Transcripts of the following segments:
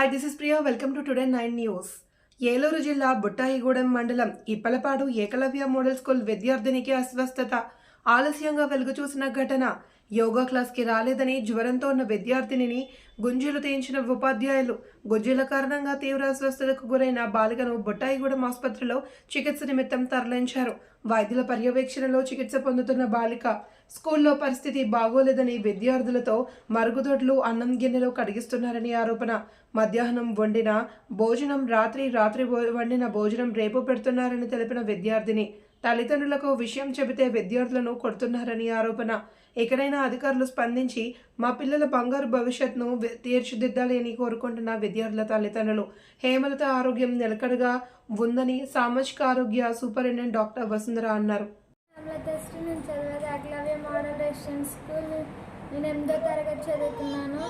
Hi this is Priya welcome to today nine news Eluru జిల్లా బుట్టాయిగూడెం మండలం Ippalapadu Eklavya model school విద్యార్థినికి అస్వస్థత. ఆలస్యంగా వెలుగు చూసిన ఘటన. యోగా క్లాస్కి రాలేదని జ్వరంతో ఉన్న విద్యార్థినిని గుంజీలు తీయించిన ఉపాధ్యాయులు. గుంజీల కారణంగా తీవ్ర అస్వస్థతకు గురైన బాలికను బుట్టాయిగూడెం ఆసుపత్రిలో చికిత్స నిమిత్తం తరలించారు. వైద్యుల పర్యవేక్షణలో చికిత్స పొందుతున్న బాలిక స్కూల్లో పరిస్థితి బాగోలేదని విద్యార్థులతో మరుగుదొడ్లు అన్నం గిన్నెలో కడిగిస్తున్నారని ఆరోపణ. మధ్యాహ్నం వండిన భోజనం రాత్రి రాత్రి వండిన భోజనం రేపు పెడుతున్నారని తెలిపిన విద్యార్థిని. తల్లిదండ్రులకు విషయం చెబితే విద్యార్థులను కొడుతున్నారని ఆరోపణ. ఎక్కడైనా అధికారులు స్పందించి మా పిల్లల బంగారు భవిష్యత్తును తీర్చిదిద్దాలి అని కోరుకుంటున్న విద్యార్థుల తల్లిదండ్రులు. హేమలత ఆరోగ్యం నిలకడగా ఉందని సామాజిక ఆరోగ్య సూపరింటెండెంట్ డాక్టర్ వసుంధర అన్నారు. టెస్ట్ నేను చదివేది అగ్లవ్య మోడల్ రెసిడెంట్ స్కూల్ నేను ఎనిమిదో తరగతి చదువుతున్నాను.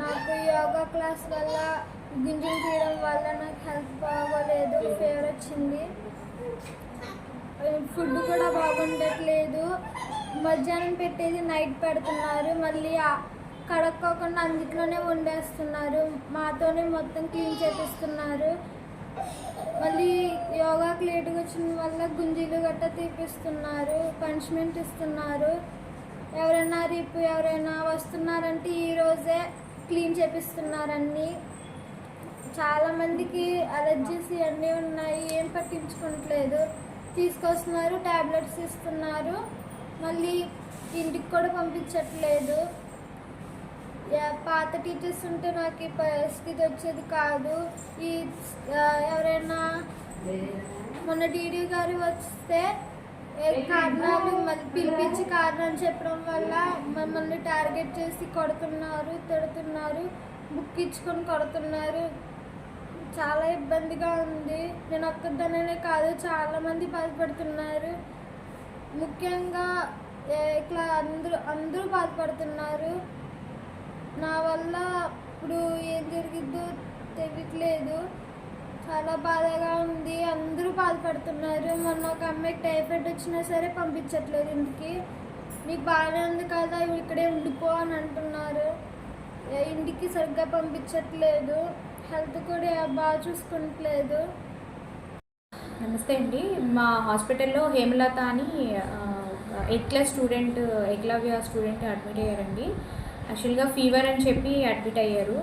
నాకు యోగా క్లాస్ వల్ల గింజలు తీయడం వల్ల నాకు హెల్త్ బాగోలేదు ఫీవర్ వచ్చింది. ఫుడ్ కూడా బాగుండట్లేదు. మధ్యాహ్నం పెట్టేది నైట్ పెడుతున్నారు. మళ్ళీ కడక్కోకుండా అందులోనే వండేస్తున్నారు. మాతోనే మొత్తం క్లీన్ చేపిస్తున్నారు. మళ్ళీ యోగాకి లేటుగా వచ్చిన వల్ల గుంజీలు గట్ట తీపిస్తున్నారు పనిష్మెంట్ ఇస్తున్నారు. ఎవరైనా రేపు ఎవరైనా వస్తున్నారంటే ఈరోజే క్లీన్ చేపిస్తున్నారన్నీ. చాలామందికి అలర్జీస్ ఇవన్నీ ఉన్నాయి ఏం పట్టించుకోవట్లేదు. తీసుకొస్తున్నారు ట్యాబ్లెట్స్ ఇస్తున్నారు. మళ్ళీ ఇంటికి కూడా పంపించట్లేదు. పాత టీచర్స్ ఉంటే నాకు ఈ పరిస్థితి వచ్చేది కాదు. ఈ ఎవరైనా మొన్న డీడీ గారు వస్తే కారణాలు పిలిపించి కారణం చెప్పడం వల్ల మమ్మల్ని టార్గెట్ చేసి కొడుతున్నారు తిడుతున్నారు బుక్ ఇచ్చుకొని కొడుతున్నారు. చాలా ఇబ్బందిగా ఉంది. నేను ఒక్కదానే కాదు చాలామంది బాధపడుతున్నారు. ముఖ్యంగా ఇట్లా అందరూ అందరూ బాధపడుతున్నారు. నా వల్ల ఇప్పుడు ఏం జరిగిద్దో తెలియట్లేదు చాలా బాధగా ఉంది. అందరూ బాధపడుతున్నారు. మొన్న ఒక అమ్మాయికి టైఫాయిడ్ వచ్చినా సరే పంపించట్లేదు ఇంటికి. మీకు బాగానే ఉంది కదా ఇక్కడే ఉండిపో అని అంటున్నారు. ఇంటికి సరిగ్గా పంపించట్లేదు. హెల్త్ కూడా బాగా చూసుకుంటలేదు. నమస్తే అండి. మా హాస్పిటల్లో హేమలత అని eighth class student Eklavya student admit అయ్యారండి. యాక్చువల్గా ఫీవర్ అని చెప్పి అడ్మిట్ అయ్యారు.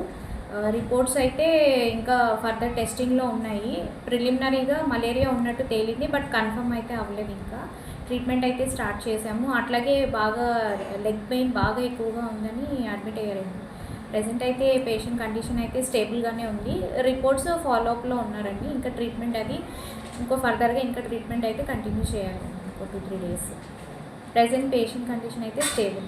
రిపోర్ట్స్ అయితే ఇంకా ఫర్దర్ టెస్టింగ్లో ఉన్నాయి. ప్రిలిమినరీగా మలేరియా ఉన్నట్టు తేలింది బట్ కన్ఫర్మ్ అయితే అవ్వలేదు ఇంకా. ట్రీట్మెంట్ అయితే స్టార్ట్ చేశాము. అట్లాగే బాగా లెగ్ పెయిన్ బాగా ఎక్కువగా ఉందని అడ్మిట్ అయ్యారండి ప్రజెంట్ అయితే పేషెంట్ కండిషన్ అయితే స్టేబుల్గానే ఉంది. రిపోర్ట్స్ ఫాలోఅప్లో ఉన్నారండి. ఇంకా ట్రీట్మెంట్ అది ఇంకో ఫర్దర్గా ఇంకా ట్రీట్మెంట్ అయితే కంటిన్యూ చేయాలి. ఒక two three days. Present patient condition అయితే స్టేబుల్.